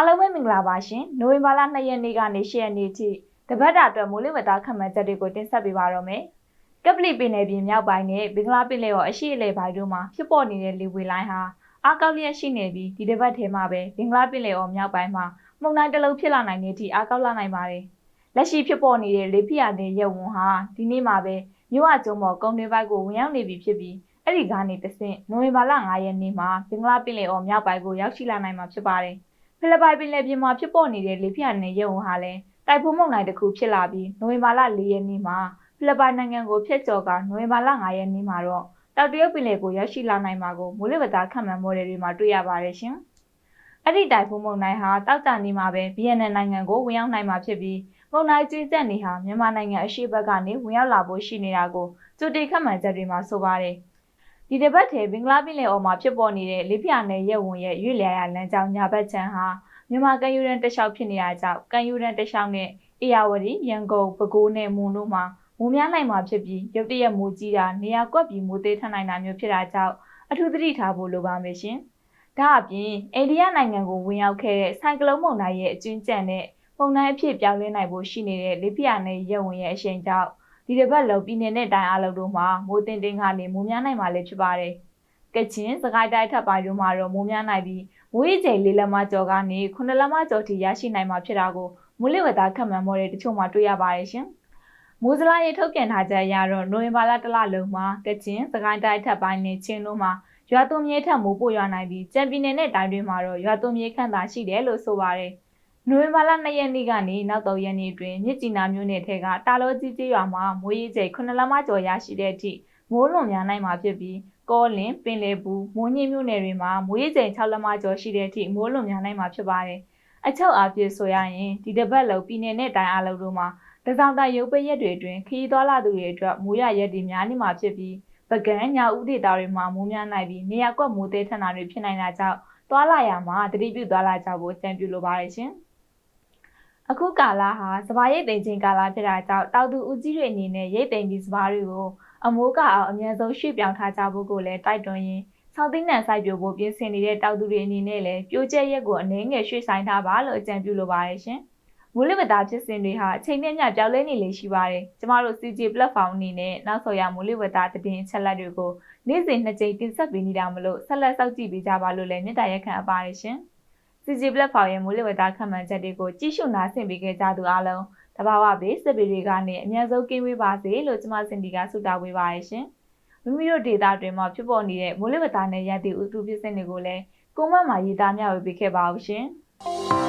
အားလုံးပဲမင်္ဂလာပါရှင်နိုဝင်ဘာလ2ရက်နေ့ကနေ10ရက်နေ့ထိတပတ်တာအတွက်မိုးလေဝသခန့်မှန်းချက်တွေကိုတင်ဆက်ပေးပါတော့မယ်ကပလီပင်နယ်ပြည်မြောက်ပိုင်းနဲ့ဘင်္ဂလားပင်လယ်ော်အရှေ့အလယ်ပိုင်းတို့မှာဖြစ်ပေါ်နေတဲ့လေဝေလိုင်းဟာအားကောက်လျက်ရှိနေပြီးဒီတစ်ပတ်ထဲမှာပဲဘင်္ဂလားပင်လယ်ော်မြောက်ပိုင်းမှာမုန်တိုင်းတစ်လုံးဖြစ်လာနိုင်တဲ့အထိအားကောက်လာနိုင်ပါတယ်လက်ရှိဖြစ်ပေါ်နေတဲ့လေဖိအားနည်းရက်ဝန်းဟာဒီနေ့မှာပဲမြို့အကျုံးပေါ်ကုန်းတွင်းဘက်ကိုဝင်ရောက်နေပြီဖြစ်ပြီးအဲ့ဒီကနေတဆင့်နိုဝင်ဘာလ9ရက်နေ့မှာဘင်္ဂလားပင်လယ်ော်မြောက်ပိုင်းကိုရောက်ရှိလာနိုင်မှာဖြစ်ပါတယ် ဖိလစ်ပိုင်ပင်လယ်ပြင်မှာဖြစ်ပေါ်နေတဲ့လေဖိအားနည်းရက်ဝန်းဟာလည်းတိုက်ဖိုးမုန်တိုင်းတစ်ခုဖြစ်လာပြီးနိုဝင်ဘာလ4ရက်နေ့မှာဖိလစ်ပိုင်နိုင်ငံကိုဖျက်ကျော်ကနိုဝင်ဘာလ9ရက်နေ့မှာတော့တောက်တရုတ်ပင်လယ်ကိုရောက်ရှိလာနိုင်မှာကိုမိုးလေဝသခန့်မှန်းမော်ဒယ်တွေမှာတွေ့ရပါတယ်ရှင်။အဲ့ဒီတိုက်ဖိုးမုန်တိုင်းဟာတောက်ကြနေမှာပဲဗီယက်နမ်နိုင်ငံကိုဝင်ရောက်နိုင်မှာဖြစ်ပြီးမုန်တိုင်းကျွေးဆက်နေဟာမြန်မာနိုင်ငံအရှေ့ဘက်ကနေဝင်ရောက်လာဖို့ရှိနေတာကိုကြိုတင်ခန့်မှန်းချက်တွေမှာဆိုပါတယ်။ ဒီတစ်ပတ်ထဲဘင်္ဂလားပင်လယ်အော်မှာဖြစ်ပေါ်နေတဲ့လေပြင်းနဲ့ရက်ဝင်ရဲ့ရွေ့လျားရလမ်းကြောင်းညာဘက်ခြမ်းဟာမြန်မာကမ်းရိုးတန်းတလျှောက်ဖြစ်နေတာကြောင့်ကမ်းရိုးတန်းတလျှောက်နဲ့အေရဝတီရန်ကုန်ပဲခူးနဲ့မွန်တို့မှာမိုးများနိုင်မှာဖြစ်ပြီးရုတ်တရက်မိုးကြီးတာနေရာကွက်ပြီးမိုးသေးထနိုင်တာမျိုးဖြစ်တာကြောင့်အထူးသတိထားဖို့လိုပါမယ်ရှင်။ဒါအပြင်အိန္ဒိယနိုင်ငံကိုဝင်ရောက်ခဲ့တဲ့ဆိုင်ကလုန်းမုန်တိုင်းရဲ့အကျဉ်းကျန်တဲ့မုန်တိုင်းအဖြစ်ပြောင်းလဲနိုင်ဖို့ရှိနေတဲ့လေပြင်းနဲ့ရက်ဝင်ရဲ့အရှိန်ကြောင့် ဒီတစ်ပတ်လုံးပြည်နယ်နဲ့တိုင်းအလုံးတို့မှာမိုးတင်တင်ကနေမိုးများနိုင်မှာလည်းဖြစ်ပါတယ်။ကချင်စကိုင်းတိုင်းထပ်ပိုင်းတို့မှာတော့မိုးများနိုင်ပြီးမိုးရေချိန်၄လက်မကျော်ကနေ9လက်မကျော်ထိရရှိနိုင်မှာဖြစ်တာကိုမိုးလေဝသခန့်မှန်းမော်တဲ့တချို့မှာတွေ့ရပါတယ်ရှင်။မိုးစလားရေထုတ်ပြန်ထားချက်အရတော့နိုဝင်ဘာလတလလုံးမှာကချင်စကိုင်းတိုင်းထပ်ပိုင်းနဲ့ချင်းတို့မှာရွာသွန်းမြေထက်မိုးပို့ရွာနိုင်ပြီးကြံပြည်နယ်နဲ့တိုင်းတွင်းမှာတော့ရွာသွန်းမြေခန့်သာရှိတယ်လို့ဆိုပါတယ်။ နိုဝင်ဘာလ2ရက်နေ့ကနေနောက်3ရက်နေ့အတွင်းမြစ်ကြီးနားမြို့နယ်ထဲကတာလောကြီးကြီးရွာမှာမိုးရေချိန်9လမကျော်ရရှိတဲ့အထိမိုးလွန်များနိုင်မှာဖြစ်ပြီးကောလင်ပင်လယ်ဘူးမိုးညင်းမြို့နယ်တွေမှာမိုးရေချိန်6လမကျော်ရှိတဲ့အထိမိုးလွန်များနိုင်မှာဖြစ်ပါတယ်။အချုပ်အားဖြင့်ဆိုရရင်ဒီတစ်ပတ်လုံးပြည်내နဲ့တိုင်းအလုံးတို့မှာတစောင်းတိုင်ရုပ်ပိရက်တွေအတွင်းခရီးသွားလာသူတွေအတွက်မိုးရရက်တွေများနေမှာဖြစ်ပြီးပကံညာဥဒေတာတွေမှာမိုးများနိုင်ပြီးနေရာကွက်မိုးသေးထန်တာတွေဖြစ်နိုင်တာကြောင့်သွားလာရမှာတတိပြုသွားလာကြဖို့ကြံပြုလိုပါတယ်ရှင်။ အခုကာလဟာစပါးရိတ်သိမ်းခြင်းကာလဖြစ်တာကြောင့်တောက်သူဦးကြီးတွေအနေနဲ့ရိတ်သိမ်းပြီးစပါးတွေကိုအမိုးကအောင်အများဆုံးရွှေ့ပြောင်းထားကြဖို့ကိုလည်းတိုက်တွန်းရင်းဆောင်းသိန်းနံစိုက်ပျိုးဖို့ပြင်ဆင်နေတဲ့တောက်သူတွေအနေနဲ့လည်းပြိုကျက်ရက်ကိုအနည်းငယ်ရွှေ့ဆိုင်ထားပါလို့အကြံပြုလိုပါတယ်ရှင်။မိုးလေဝသဖြစ်စဉ်တွေဟာအချိန်နဲ့မျှပြောင်းလဲနေလေရှိပါတယ်။ကျမတို့ CG platform အနေနဲ့နောက်ဆော်ရမိုးလေဝသသတင်းအချက်အလက်တွေကိုနေ့စဉ်နှစ်ကြိမ်တင်ဆက်ပေးနေတာမလို့ဆက်လက်စောင့်ကြည့်ပေးကြပါလို့လည်းမြတ်တာရက်ခံအပ်ပါတယ်ရှင်။ CG platform ရဲ့မိုးလေဝသခန့်မှန်းချက်တွေကိုကြည့်ရှုနားဆင်ပေးခဲ့ကြသူအားလုံးတဘာဝဘေးစစ်ပေတွေကနေအများဆုံးကင်းဝေးပါစေလို့ကျမစင်ဒီကဆုတောင်းပေးပါရရှင်။မိမိတို့ဒေတာတွင်မှဖြစ်ပေါ်နေတဲ့မိုးလေဝသနဲ့ရန်တည်ဥတုဖြစ်စဉ်တွေကိုလည်းကိုမန့်မှာရေးသားမျှဝေပေးခဲ့ပါဦးရှင်။